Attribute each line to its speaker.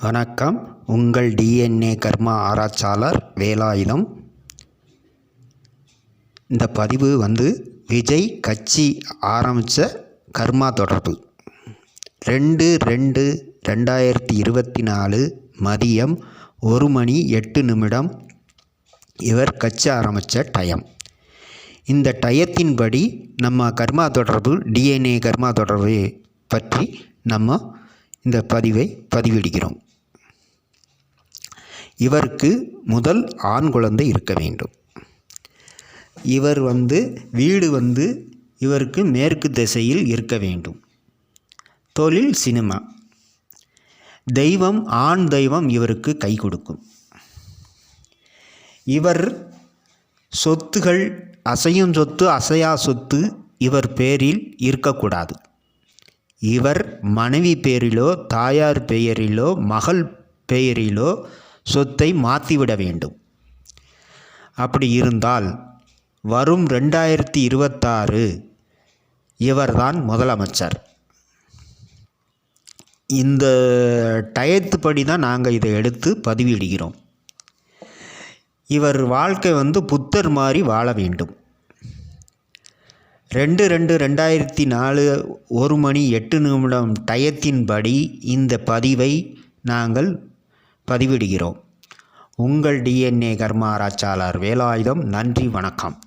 Speaker 1: வணக்கம். உங்கள் டிஎன்ஏ கர்மா ஆராய்ச்சியாளர் வேலாயுதம். இந்த பதிவு வந்து விஜய் கட்சி ஆரம்பித்த கர்மா தொடர்பு. ரெண்டு ரெண்டு ரெண்டாயிரத்தி இருபத்தி நாலு மதியம் ஒரு மணி எட்டு நிமிடம் இவர் கட்சி ஆரம்பித்த டயம். இந்த டயத்தின்படி நம்ம கர்மா தொடர்பு டிஎன்ஏ கர்மா தொடர்பு பற்றி நம்ம இந்த பதிவை பதிவிடுகிறோம். இவருக்கு முதல் ஆண் குழந்தை இருக்க வேண்டும். இவர் வந்து வீடு வந்து இவருக்கு மேற்கு திசையில் இருக்க வேண்டும். தொழில் சினிமா. தெய்வம் ஆண் தெய்வம் இவருக்கு கை கொடுக்கும். இவர் சொத்துகள் அசையும் சொத்து அசையா சொத்து இவர் பேரில் இருக்கக்கூடாது. இவர் மனைவி பேரிலோ தாயார் பெயரிலோ மகள் பெயரிலோ சொத்தை மாற்றிவிட வேண்டும். அப்படி இருந்தால் வரும் ரெண்டாயிரத்தி இருபத்தாறு இவர்தான் முதலமைச்சர். இந்த டயத்துப்படி தான் நாங்கள் இதை எடுத்து பதிவிடுகிறோம். இவர் வாழ்க்கை வந்து புத்தர் மாதிரி வாழ வேண்டும். ரெண்டு ரெண்டு ரெண்டாயிரத்தி நாலு ஒரு மணி எட்டு நிமிடம் டயத்தின்படி இந்த பதிவை நாங்கள் பதிவிடுகிறோம். உங்கள் டிஎன்ஏ கர்மாராய்ச்சியாளர் வேலாயுதம் நன்றி வணக்கம்.